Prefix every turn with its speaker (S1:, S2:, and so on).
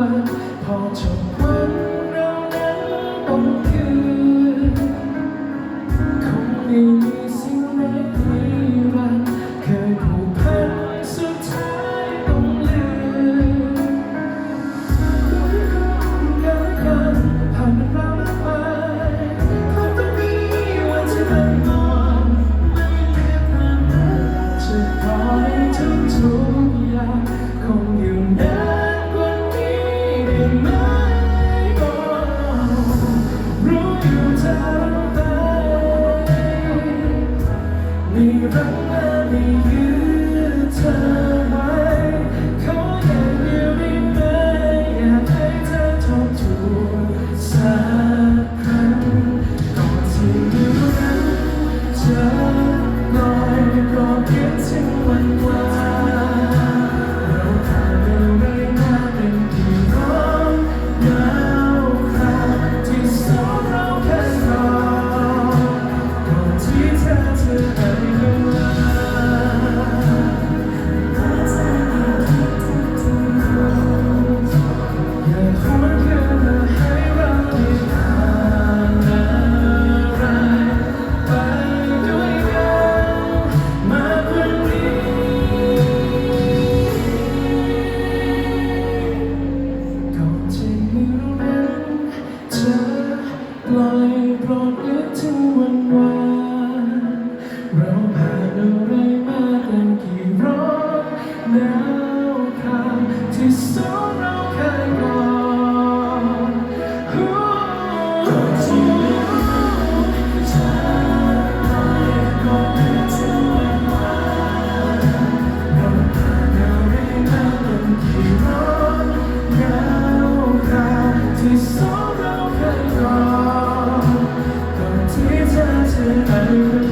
S1: world. time. แล้วค่าที่สูงเราเคยรอก่อนที่จะไปก็ไม่ถึงวันมาเราผ่าราเป็นกี่ร้อนแล้วค่าที่สูงเราเคยรอก่อนที่เธอจะไป